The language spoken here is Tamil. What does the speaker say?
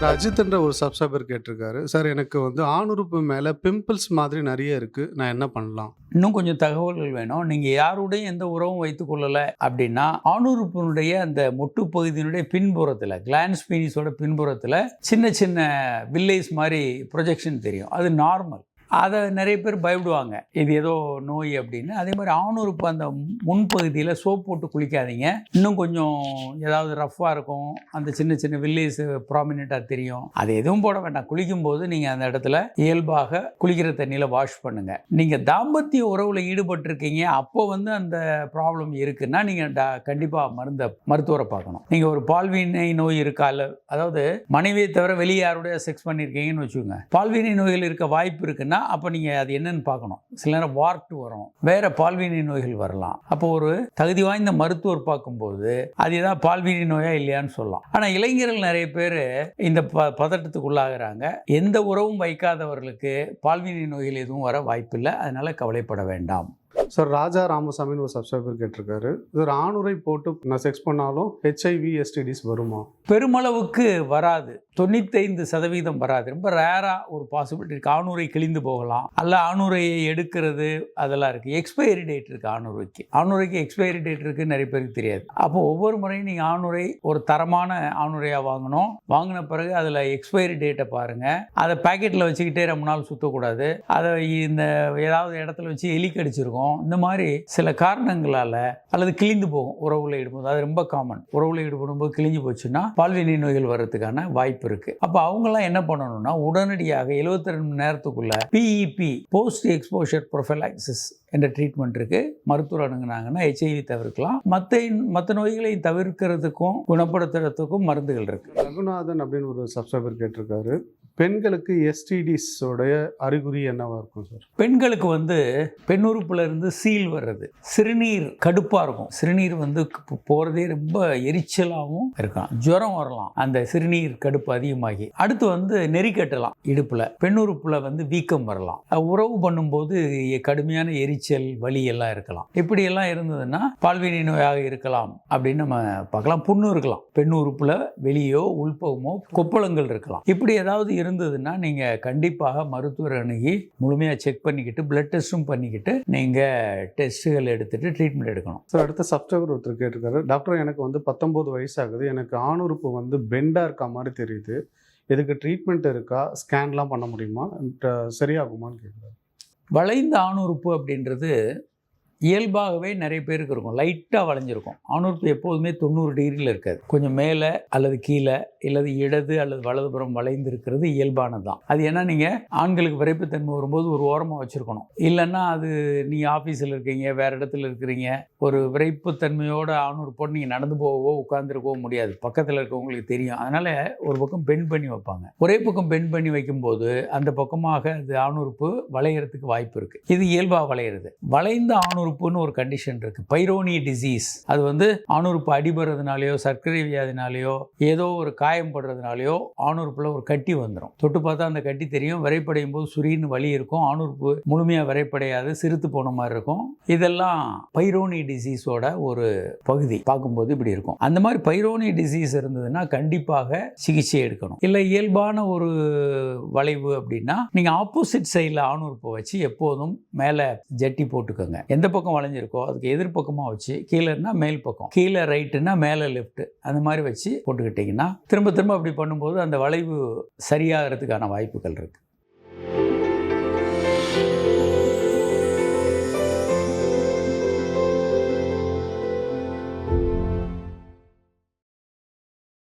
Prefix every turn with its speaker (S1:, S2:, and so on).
S1: அஜித்ன்ற ஒரு சப்ஸ்கிரைபர் கேட்டிருக்காரு. சார் எனக்கு வந்து ஆணுறுப்பு மேலே பிம்பிள்ஸ் மாதிரி நிறைய இருக்கு. நான் என்ன பண்ணலாம்?
S2: இன்னும் கொஞ்சம் தகவல்கள் வேணும். நீங்கள் யாருடைய எந்த உறவும் வைத்துக்கொள்ளலை அப்படின்னா ஆணுறுப்பினுடைய அந்த மொட்டு பகுதியினுடைய பின்புறத்தில் கிளான்ஸ் பீனிஸோட பின்புறத்தில் சின்ன சின்ன வில்லேஜ் மாதிரி ப்ரொஜெக்ஷன் தெரியும். அது நார்மல் அதை நிறைய பேர் பயப்படுவாங்க. இது ஏதோ நோய் அப்படின்னு. அதே மாதிரி ஆணுறுப்பு அந்த முன்பகுதியில் சோப் போட்டு குளிக்காதீங்க. இன்னும் கொஞ்சம் ஏதாவது ரஃப்பாக இருக்கும். அந்த சின்ன சின்ன வில்லேஜ் ப்ராமினெண்ட்டாக தெரியும். அது எதுவும் போட வேண்டாம். குளிக்கும்போது நீங்கள் அந்த இடத்துல இயல்பாக குளிக்கிற தண்ணியில் வாஷ் பண்ணுங்கள் நீங்கள் தாம்பத்திய உறவில் ஈடுபட்டிருக்கீங்க. அப்போ வந்து அந்த ப்ராப்ளம் இருக்குன்னா நீங்கள் டா கண்டிப்பாக மருந்த மருத்துவரை பார்க்கணும். நீங்கள் ஒரு பால்வினை நோய் இருக்கா? இல்லை அதாவது மனைவியை தவிர வெளியே யாருடைய செக்ஸ் பண்ணியிருக்கீங்கன்னு வச்சுக்கோங்க. பால்வினை நோய்கள் இருக்க வாய்ப்பு இருக்குன்னா அப்போ நீங்கள் அது என்னன்னு பார்க்கணும். சில நேரம் வார்ட்டு வரும். வேற பால்வினை நோய்கள் வரலாம். அப்போ ஒரு தகுதி வாய்ந்த மருத்துவர் பார்க்கும்போது அது ஏதாவது பால்வினை நோயா இல்லையான்னு சொல்லலாம். ஆனால் இளைஞர்கள் நிறைய பேர் இந்த ப பதட்டத்துக்கு உள்ளாகிறாங்க எந்த உறவும் வைக்காதவர்களுக்கு பால்வினை நோய்கள் எதுவும் வர வாய்ப்பில்லை. அதனால கவலைப்பட வேண்டாம்.
S1: சார் ராஜா ராமசாமின்னு ஒரு சப்ஸ்கிரைபர் கேட்டிருக்காரு. இது ஒரு ஆணுரை போட்டு நான் செக்ஸ் பண்ணாலும் ஹெச்ஐவி எஸ்டிடிஸ் வருமா?
S2: பெருமளவுக்கு வராது. தொண்ணூத்தைந்து சதவீதம் வராது. ரொம்ப ரேராக ஒரு பாசிபிலிட்டி இருக்குது ஆணூரை கிழிந்து போகலாம். அல்ல ஆணூரையை எடுக்கிறது அதெல்லாம் இருக்குது எக்ஸ்பைரி டேட் இருக்குது ஆணூரைக்கு ஆணூரைக்கு எக்ஸ்பைரி டேட் இருக்குது நிறைய பேருக்கு தெரியாது. அப்போ ஒவ்வொரு முறையும் நீங்கள் ஆணூரை ஒரு தரமான ஆணூரையாக வாங்கணும். வாங்கின பிறகு அதில் எக்ஸ்பைரி டேட்டை பாருங்கள் அதை பேக்கெட்டில் வச்சுக்கிட்டே ரொம்ப நாள் சுற்றக்கூடாது அதை இந்த ஏதாவது இடத்துல வச்சு எலி கடிச்சிருக்கோம் இந்த மாதிரி சில காரணங்களால் அல்லது கிழிந்து போகும். உறவுல ஈடுபடும் அது ரொம்ப காமன் உறவுல ஈடுபடும் போது கிழிஞ்சு போச்சுன்னா பால்வினை நோய்கள் வர்றதுக்கான வாய்ப்பு இருக்கு. அப்போ அவங்கெல்லாம் என்ன பண்ணணும்னா உடனடியாக 72 ரெண்டு மணி நேரத்துக்குள்ள பிஇபி போஸ்ட் எக்ஸ்போஷர் ப்ரொஃபலாக்சிஸ் என்ற ட்ரீட்மெண்ட் இருக்கு. மருத்துவர் அணுகுனாங்கன்னா ஹெச்ஐவி தவிர்க்கலாம். மற்ற மற்ற நோய்களை தவிர்க்கிறதுக்கும் குணப்படுத்துறதுக்கும் மருந்துகள் இருக்கு.
S1: ரகுநாதன் அப்படின்னு ஒரு சப்ஸ்கிரைபர் கேட்டிருக்காரு. பெண்களுக்கு எஸ்டிடிஸோடைய அறிகுறி என்னவாக இருக்கும் சார்
S2: பெண்களுக்கு வந்து பெண் இருந்து சீல் வர்றது. சிறுநீர் கடுப்பாக இருக்கும். சிறுநீர் வந்து போகிறதே ரொம்ப எரிச்சலாகவும் இருக்கலாம் ஜுரம் வரலாம். அந்த சிறுநீர் கடுப்பு அதிகமாகி அடுத்து வந்து நெறி கட்டலாம் இடுப்புல. பெண் வந்து வீக்கம் வரலாம். உறவு பண்ணும்போது கடுமையான எரிச்சல் வலி எல்லாம் இருக்கலாம். இப்படியெல்லாம் இருந்ததுன்னா பால்வினை நோயாக இருக்கலாம் அப்படின்னு நம்ம பார்க்கலாம். புண்ணு இருக்கலாம். பெண் உறுப்பில் வெளியோ உள்பகமோ கொப்பளங்கள் இருக்கலாம். இப்படி ஏதாவது இருந்ததுன்னா நீங்க கண்டிப்பாக மருத்துவர் அணுகி முழுமையாக செக் பண்ணிக்கிட்டு பிளட் டெஸ்ட்டும் பண்ணிக்கிட்டு நீங்கள் டெஸ்ட்டுகள் எடுத்துட்டு ட்ரீட்மெண்ட் எடுக்கணும்.
S1: சார் அடுத்த சப்ஸ்கிரைபர் ஒருத்தர் கேட்டிருக்காரு. டாக்டர் எனக்கு வந்து பத்தொம்போது வயசாகுது. எனக்கு ஆணுறுப்பு வந்து பெண்டாக இருக்க மாதிரி தெரியுது. இதுக்கு ட்ரீட்மெண்ட் இருக்கா? ஸ்கேன்லாம் பண்ண முடியுமா? சரியாகுமான்னு கேட்குறாரு
S2: வளைந்த ஆணுறுப்பு அப்படின்றது இயல்பாகவே நிறைய பேருக்கு இருக்கும். லைட்டாக வளைஞ்சிருக்கும். ஆணுறுப்பு எப்போதுமே தொண்ணூறு டிகிரியில் இருக்காது. கொஞ்சம் மேலே அல்லது கீழே அல்லது இடது அல்லது வலதுபுறம் வளைந்து இருக்கிறது இயல்பானது தான் அது ஏன்னா நீங்கள் ஆண்களுக்கு விரைப்புத்தன்மை வரும்போது ஒரு ஓரமாக வச்சுருக்கணும். இல்லைன்னா அது நீங்கள் ஆஃபீஸில் இருக்கீங்க வேறு இடத்துல இருக்கிறீங்க ஒரு விரைப்புத்தன்மையோட ஆணுறுப்போடு நீங்கள் நடந்து போகவோ உட்காந்துருக்கவோ முடியாது. பக்கத்தில் இருக்கவங்களுக்கு தெரியும். அதனால் ஒரு பக்கம் பெண் பண்ணி வைப்பாங்க. ஒரே பக்கம் பெண் பண்ணி வைக்கும்போது அந்த பக்கமாக அது ஆணுறுப்பு வளையிறதுக்கு வாய்ப்பு இருக்குது இது இயல்பாக வளையிறது. வளைந்த ஆணுறுப்புன்னு ஒரு கண்டிஷன் இருக்குது பைரோனி டிசீஸ் அது வந்து ஆணுறுப்பு அடிபடுறதுனாலையோ சர்க்கரை வியாதினாலேயோ ஏதோ ஒரு காயம் படுறதுனாலையோ ஆணுறுப்பில் ஒரு கட்டி வந்துடும் தொட்டு பார்த்தா அந்த கட்டி தெரியும். விரைப்படையும் போது சுரின்னு வலி இருக்கும். ஆணுறுப்பு முழுமையாக விரைப்படையாது. சிறுத்து போன மாதிரி இருக்கும். இதெல்லாம் பைரோனி டிசீஸோட ஒரு பகுதி. பார்க்கும்போது இப்படி இருக்கும். அந்த மாதிரி பைரோனி டிசீஸ் இருந்ததுன்னா கண்டிப்பாக சிகிச்சை எடுக்கணும். இல்லை இயல்பான ஒரு வளைவு அப்படின்னா நீங்கள் ஆப்போசிட் சைடில் ஆணுறுப்பை வச்சு எப்போதும் மேலே ஜட்டி போட்டுக்கோங்க. எந்த பக்கம் வளைஞ்சிருக்கோ அதுக்கு எதிர்பக்கமாக வச்சு கீழேன்னா மேல் பக்கம். கீழே ரைட்டுன்னா மேலே லெஃப்ட்டு அந்த மாதிரி வச்சு போட்டுக்கிட்டிங்கன்னா திரும்ப திரும்ப அப்படி பண்ணும்போது அந்த வளைவு சரியாகிறதுக்கான வாய்ப்புகள் இருக்குது